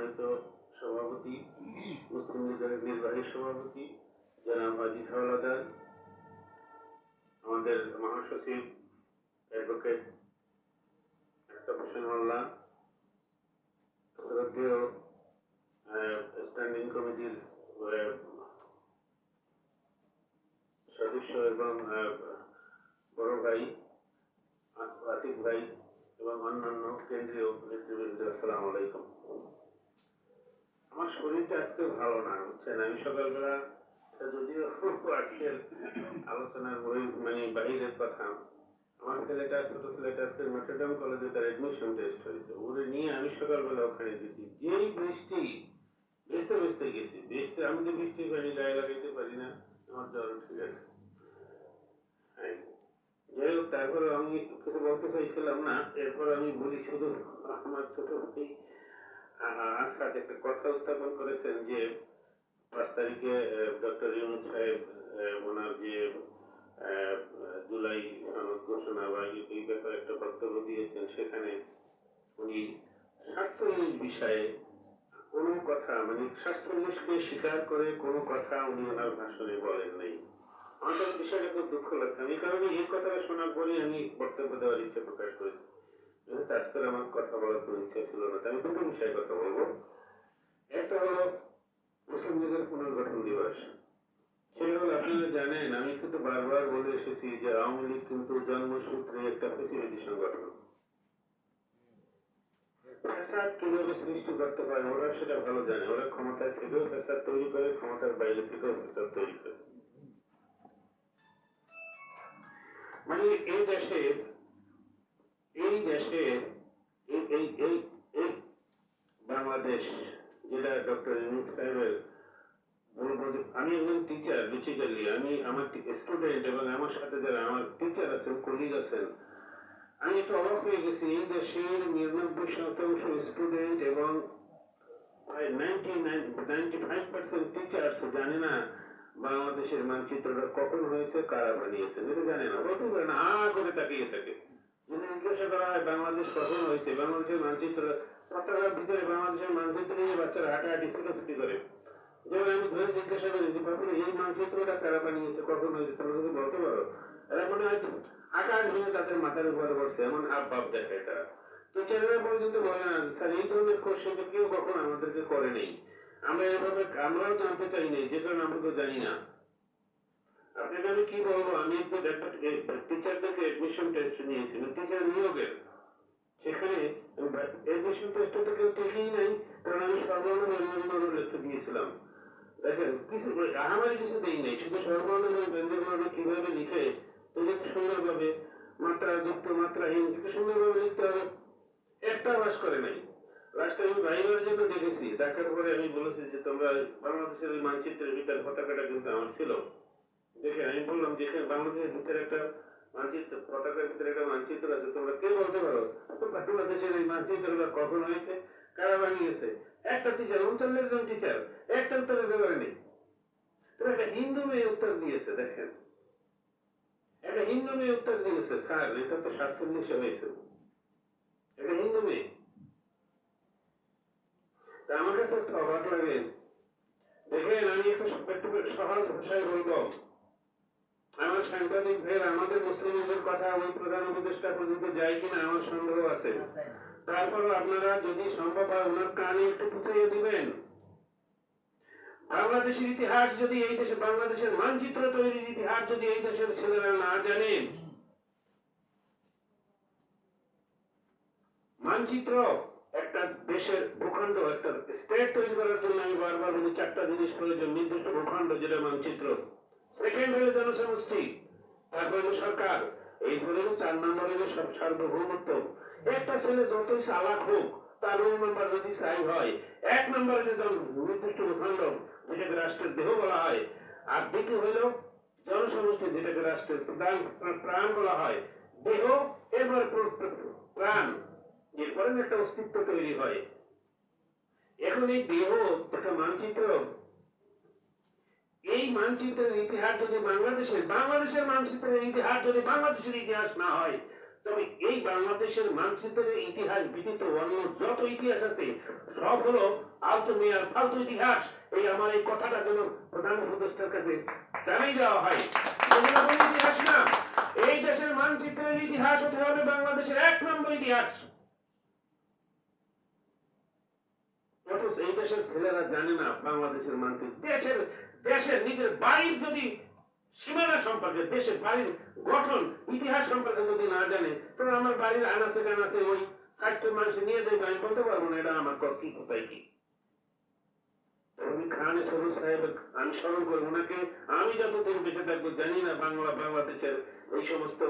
সম্মানিত সভাপতি, মুসলিম লীগের নির্বাহী সভাপতি, জনাব আজিজ হাওলাদার, আমাদের মহাসচিব, অ্যাডভোকেট স্ট্যান্ডিং কমিটির সদস্য এবং বড় ভাই, আতিক ভাই এবং অন্যান্য কেন্দ্রীয় নেতৃবৃন্দ। শরীরটা আজকে ভালো না, বুঝছেন? আমি সকালবেলা যদিও আজকের আলোচনার বই মানে বাহিরের কথা, আমার ছেলেটা, ছোট ছেলেটা আজকে মেট্রোডাম কলেজে তার এডমিশন টেস্ট হয়েছে। ওরে নিয়ে আমি সকালবেলা ওখানে গেছি। যেই বৃষ্টি বেসতে বেসতে গেছি। বেসতে আমি তো বৃষ্টি পানি গায়ে লাগাইতে পারি না। আমার জ্বর আছে হ্যাঁ। যাই হোক তারপরে আমি কিছু বলতে চাইছিলাম না। এরপর আমি বলি শুধু আমার ছোট ভাই আসাদ একটা কথা উত্থাপন করেছেন যে পাঁচ তারিখে ডক্টর ইউনুস সাহেব ওনার যে জুলাই সনদ ঘোষণা বা এই- ব্যাপারে একটা বক্তব্য দিয়েছেন, সেখানে উনি সাতচল্লিশ বিষয়ে কোনো কথা মানে সাতচল্লিশকে স্বীকার করে কোনো কথা উনি ওনার ভাষণে বলেন নাই। আমার বিষয়টা খুব দুঃখ লাগছে। আমি এই কারণে এই কথাটা শোনার পরে আমি বক্তব্য দেওয়ার ইচ্ছা প্রকাশ করেছি। যেহেতু আজকে আমার কথা বলার কোনো ইচ্ছা ছিল না আমি দুটো বিষয়ে কথা বলব। একটা হলো মুসলিম লীগের পুনর্গঠন দিবস। সেটা হলো, আপনারা জানেন, আমি কিন্তু বারবার বলে এসেছি যে আওয়ামী লীগ কিন্তু জন্মসূত্রে একটা ফেসিলিটি সংগঠন। ফ্যাসাদ কীভাবে সৃষ্টি করতে পারে, ওরা সেটা ভালো জানে। ওরা ক্ষমতায় থেকেও ফ্যাসাদ তৈরি করে, ক্ষমতার বাইরে থেকেও ফ্যাসাদ তৈরি করে। মানে এই দেশে এই দেশে, এই এই এই বাংলাদেশ যেটা ডক্টর ইউনুস সাহেবের আমি একজন টিচার বেসিক্যালি আমি আমার স্টুডেন্ট এবং আমার সাথে যারা আমার টিচার আছেন কলিগ আছেন, আমি একটু অবাক হয়ে গেছি, এই দেশের নিরানব্বই শতাংশ স্টুডেন্ট এবং প্রায় ninety ninety five percent teachers জানে না বাংলাদেশের মানচিত্রটা কখন হয়েছে, কারা বানিয়েছেন, এটা জানে না। পারে না করে তাকিয়ে থাকে। যদি জিজ্ঞাসা করা হয় বাংলাদেশ কখন হয়েছে, বাংলাদেশের মানচিত্র পতাকার ভিতরে বাংলাদেশের মানচিত্র নিয়ে বাচ্চারা হাঁটাহাঁটি ছুটোছুটি করে। যেমন আমি ধরে জিজ্ঞাসা করি যে বাবুরে এই মানচিত্রটা কারা বানিয়েছে, কখন হয়েছে তোমরা যদি বলতে পারো এরা মনে হয় আকাশ ভেঙে তাদের মাথার উপরে পড়ছে এমন আপ ভাব দেখায় তারা টিচাররা পর্যন্ত বলে না স্যার, এই ধরনের কোশ্চেন কেউ কখন আমাদেরকে করে নেই আমরা এভাবে, আমরাও জানতে চাই নাই, যে কারণে আমরা তো জানি না। আপনাকে আমি কি বলব? আমি একটু একটা টিচারদেরকে এডমিশন টেস্ট নিয়েছি টিচার নিয়োগের সেখানে এডমিশন টেস্টে তো কেউ টেকেই নাই, কারণ আমি সর্বর্ণ ব্যঞ্জনবর্ণ লিখতে দিয়েছিলাম। দেখেন, কিছু আহামারি কিছু দেই নাই। শুধু সর্বর্ণ ব্যঞ্জনবর্ণ কীভাবে লিখে একটু সুন্দরভাবে মাত্রা, যুক্ত মাত্রাহীন একটু সুন্দরভাবে লিখতে হবে। একটা বাস করে নাই। লাস্টে আমি ভাইবার জন্য দেখেছি, দেখার পরে আমি বলেছি যে তোমরা বাংলাদেশের ওই মানচিত্রের ভিতরে পতাকাটা কিন্তু আমার ছিল। দেখে আমি বললাম যে এখানে বাংলাদেশের ভিতরে একটা মানচিত্র, পতাকার ভিতরে একটা মানচিত্র আছে। তোমরা কে বলতে পারো? বাংলাদেশের এই মানচিত্রটা কখন হয়েছে? কারা বানিয়েছে? একটা টিচার উনচল্লিশ জন টিচার একটা উত্তর দিতে পারেনি। একটা হিন্দু মেয়ে উত্তর দিয়েছে, দেখেন। একটা হিন্দু মেয়ে উত্তর দিয়েছে, স্যার, এটা তো সাতচল্লিশে হয়েছে। একটা হিন্দু মেয়ে। তা আমার কাছে একটু অবাক লাগে। দেখেন, আমি একটু একটু সহজ ভাষায় বলব। আমাদের মুসলিমদের কথা ওই প্রধান উপদেষ্টা পর্যন্ত যায় কিনা আমার সন্দেহ আছে। আপনারা যদি সম্ভব হয় ওনার কানে একটু দিবেন। বাংলাদেশের ইতিহাস যদি এই দেশে, বাংলাদেশের মানচিত্র তৈরির ইতিহাস যদি এই দেশের ছেলেরা না জানেন মানচিত্র একটা দেশের ভূখণ্ড, একটা স্টেট তৈরি করার জন্য আমি বারবার বলি, চারটা জিনিস প্রয়োজন, নির্দিষ্ট ভূখণ্ড যেটা মানচিত্র। সেকেন্ড হলো জনসমষ্টি, তারপর হলো সরকার। এই হলো চার নম্বর হলো সার্বভৌমত্ব, একটা ছেলে যতই চালাক হোক, তার রোল নাম্বার যদি চাই হয়, এক নম্বরে যদি নির্দিষ্ট ভূখণ্ড যেটাকে রাষ্ট্রের দেহ বলা হয়, আর দ্বিতীয় হইল জনসমষ্টি, যেটাকে রাষ্ট্রের প্রাণ প্রাণ বলা হয়। দেহ, এরপরে প্র- প্র- প্রাণ, এরপরে একটা অস্তিত্ব তৈরি হয়। এখন এই দেহ, একটা মানচিত্র এই মানচিত্রের ইতিহাস যদি বাংলাদেশের বাংলাদেশের মানচিত্রের ইতিহাস যদি বাংলাদেশের ইতিহাস না হয়, তবে এই বাংলাদেশের মানচিত্রের ইতিহাস ব্যতীত অন্য যত ইতিহাস আছে, সব হলো আলতু মেয়ার ফালতু ইতিহাস। এই আমার এই কথাটা যেন প্রধান উপদেষ্টার কাছে জানাই দেওয়া হয়। ইতিহাস না। এই দেশের মানচিত্রের ইতিহাস হতে হবে বাংলাদেশের এক নম্বর ইতিহাস। এই দেশের ছেলেরা জানে না বাংলাদেশের মানচিত্র। দেশের দেশের নিজের বাড়ির যদি সীমানা সম্পর্কে, দেশের বাড়ির গঠন, ইতিহাস সম্পর্কে যদি না জানে, তাহলে আমার বাড়ির আনাচে কানাচে ওই ষাটটা মানুষ নিয়ে দেবে আমি বলতে পারব না, এটা আমার ক- কোথায় কি? আমি খানে সরুর সাহেব আমি স্মরণ করব আমি যতদিন বেঁচে থাকব জানি না বাংলা, বাংলাদেশের এই সমস্ত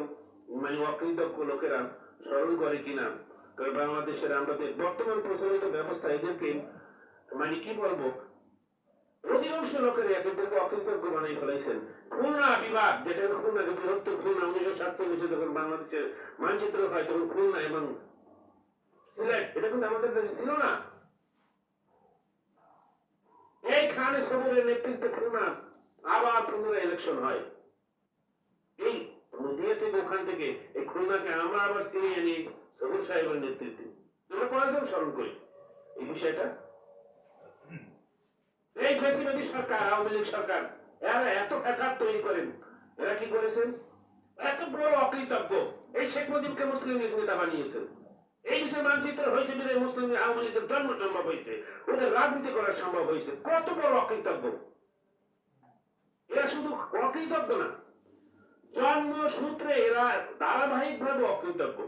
মানে অকৃতজ্ঞ লোকেরা স্মরণ করে কিনা। তবে বাংলাদেশের আমরা যে বর্তমান প্রচলিত ব্যবস্থা এদেরকে মানে কি বলব অধিকাংশ লোকের এদেরকে অকৃতজ্ঞ বানাই ফেলাইছেন। খুলনা বিভাগ যেটা খুলনাকে বৃহত্তর খুলনা, উনিশশো সাতচল্লিশে যখন বাংলাদেশের মানচিত্র হয়, তখন খুলনা এবং সিলেট, এটা কিন্তু আমাদের দেশে ছিল না। এই খানে সবুরের নেতৃত্বে খুলনা আবার পুনরায় ইলেকশন হয়। এই নদিয়া থেকে ওখান থেকে এই খুলনাকে আমরা আবার ছিনিয়ে আনি সবুর সাহেবের নেতৃত্বে। আমরা কয়েকজন স্মরণ করি। এই বিষয়টা এই ফেসিবাদী সরকার, আওয়ামী লীগ সরকার, এরা এত ফ্যাসাদ তৈরি করেন। এরা কি করেছেন? এত বড় অকৃতজ্ঞ। এই শেখ মুজিবকে মুসলিম লীগ নেতা বানিয়েছেন এই বিষয়ে মানচিত্র হয়েছে বলে মুসলিম আওয়ামী লীগের জন্ম সম্ভব হয়েছে। ওদের রাজনীতি করা সম্ভব হয়েছে। কত বড় অকৃতজ্ঞ। এরা শুধু অকৃতজ্ঞ না জন্ম সূত্রে এরা ধারাবাহিক ভাবে অকৃতজ্ঞ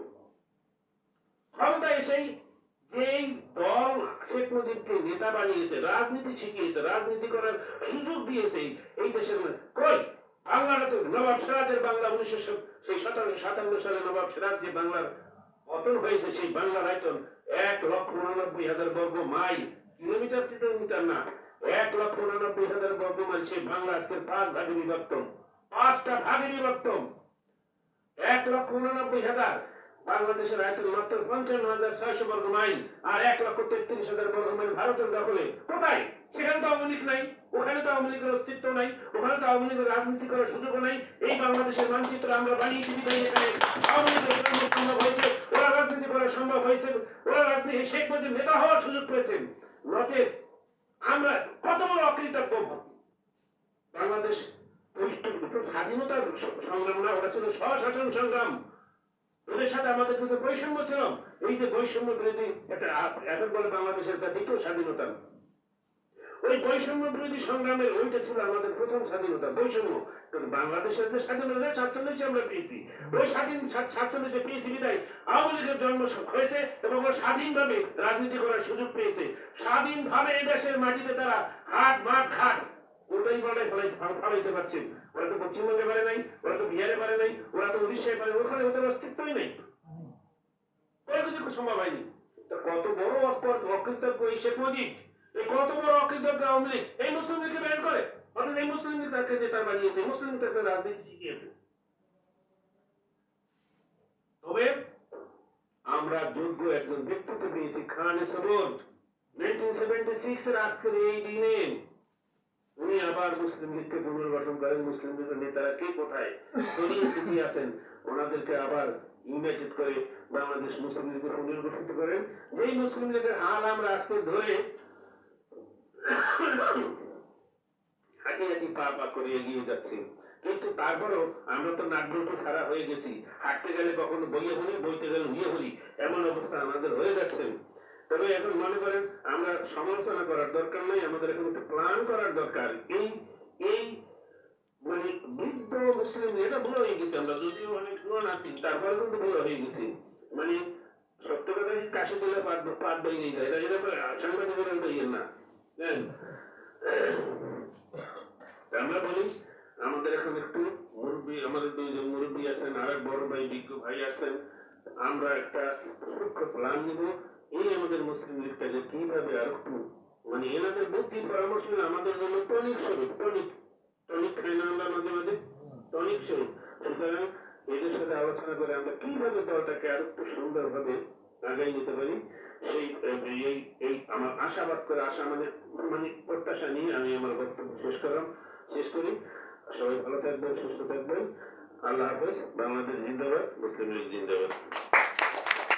ক্ষমতা এসেই যেই দল শেখ নেতা বানিয়েছে, রাজনীতি শিখিয়েছে, রাজনীতি করার সুযোগ দিয়েছে এই দেশের। কই? বাংলাটা তো নবাব সিরাজের বাংলা উনিশশো সেই সতেরোশো সাতান্ন সালে নবাব সিরাজ যে বাংলার পতন হয়েছে, সেই বাংলার আয়তন এক লক্ষ উনানব্বই হাজার বর্গ মাইল। কিলোমিটার কিলোমিটার না, এক লক্ষ উনানব্বই হাজার বর্গ মাইল সেই বাংলা আজকে পাঁচ ভাগে বিভক্ত। পাঁচটা ভাগে বিভক্ত। এক লক্ষ উনানব্বই হাজার বাংলাদেশের আয়তন মাত্র পঞ্চান্ন হাজার ছয়শো বর্গ মাইল আর এক লক্ষ তেত্রিশ হাজার বর্গ মাইল ভারতের দখলে। কোথায়? সেখানে তো আওয়ামী লীগ নাই, ওখানে তো আওয়ামী লীগের অস্তিত্ব নাই, ওখানে তো আওয়ামী লীগের রাজনীতি করার সুযোগ নাই। এই বাংলাদেশের মানচিত্র আমরা বানিয়েছি বিধায় এখানে আওয়ামী লীগের সম্ভব হয়েছে, ওরা রাজনীতি করা সম্ভব হয়েছে, ওরা রাজনীতি শেখ মুজিব নেতা হওয়ার সুযোগ পেয়েছেন। নচেত আমরা কত বড় অকৃতজ্ঞ। বাংলাদেশ স্বাধীনতার সংগ্রাম না, ওটা ছিল স্বশাসন সংগ্রাম। সাথে আমাদের কিন্তু বৈষম্য ছিল, এই যে বৈষম্য বিরোধী একটা এখন বলে বাংলাদেশের একটা দ্বিতীয় স্বাধীনতা। ওই বৈষম্য বিরোধী সংগ্রামের ওইটা ছিল আমাদের প্রথম স্বাধীনতা, বৈষম্য। কারণ বাংলাদেশের যে স্বাধীনতা, সাতচল্লিশে আমরা পেয়েছি। ওই স্বাধীন সাত- সাতচল্লিশে পেয়েছি বিদায়। আওয়ামী লীগের জন্ম হয়েছে এবং ও স্বাধীনভাবে রাজনীতি করার সুযোগ পেয়েছে। স্বাধীনভাবে এই দেশের মাটিতে তারা হাত মাঠ খাট ওটাই ফেলাই ফালাইতে পারছেন ওরা তো পশ্চিমবঙ্গে পারে নাই, ওরা তো বিহারে পারে নাই, ওরা তো উড়িষ্যায় পারে ওখানে ওদের অস্তিত্বই নেই। হয়নি। তা কত বড় অকৃ- অকৃতজ্ঞ এই শেখ মুজিব? এই কত বড় অকৃতজ্ঞ আওয়ামী লীগ? এই মুসলিম লীগকে ব্যান করে। অথচ এই মুসলিম লীগ তাকে নেতা বানিয়েছে মুসলিম লীগ তাকে রাজনীতি শিখিয়েছে তবে আমরা যোগ্য একজন ব্যক্তিত্ব পেয়েছি খান সবর নাইনটিন আজকের এই দিনে উনি আবার মুসলিম লীগকে পুনর্গঠন করেন। মুসলিম লীগের নেতারা কে কোথায়? আছেন ওনাদেরকে আবার ইউনাইটেড করে বাংলাদেশ মুসলিম লীগকে পুনর্গঠিত করেন। যেই মুসলিম লীগের হাল আমরা আজকে ধরে হাঁটি হাঁটি পা পা করে এগিয়ে যাচ্ছি। কিন্তু তারপরেও আমরা তো নাটবল্টু ছাড়া হয়ে গেছি। হাঁটতে গেলে কখনো বইয়ে হলি বইতে গেলে উইয়ে হলি এমন অবস্থা আমাদের হয়ে যাচ্ছে। তবে এখন মনে করেন, আমরা সমালোচনা করার দরকার নেই, আমাদের এখন একটু প্ল্যান করার দরকার। এই মুসলিম এটা ভুল হয়ে গেছে, আমরা যদিও অনেক পুরান আছি তারপরে কিন্তু ভুল হয়ে গেছি। মানে সত্য কথা কি কাশি দিলে পাট পাট বেরিয়ে যায় এটা এটা সাংবাদিকের বইয়ের না আমরা বলি, আমাদের এখন একটু মুরব্বী, আমাদের দুইজন মুরব্বী আছেন আর বড় ভাই বিজ্ঞ ভাই আছেন। আমরা একটা সূক্ষ্ম প্ল্যান নিব, এই আমাদের মুসলিম লীগটাকে কীভাবে আর একটু মানে এনাদের বুদ্ধি পরামর্শ আমাদের জন্য টনিক স্বরূপ, টনিক। টনিক খাই না আমরা মাঝে মাঝে স্বরূপ সুতরাং এদের সাথে আলোচনা করে আমরা কীভাবে দলটাকে আর একটু সুন্দরভাবে আগাই নিতে পারি, সেই, এই এই আমার আশাবাদ করে আশা মানে মানে প্রত্যাশা নিয়ে আমি আমার বক্তব্য শেষ করলাম, শেষ করি। সবাই ভালো থাকবেন, সুস্থ থাকবেন। আল্লাহ হাফেজ। বাংলাদেশ জিন্দাবাদ, মুসলিম লীগ জিন্দাবাদ।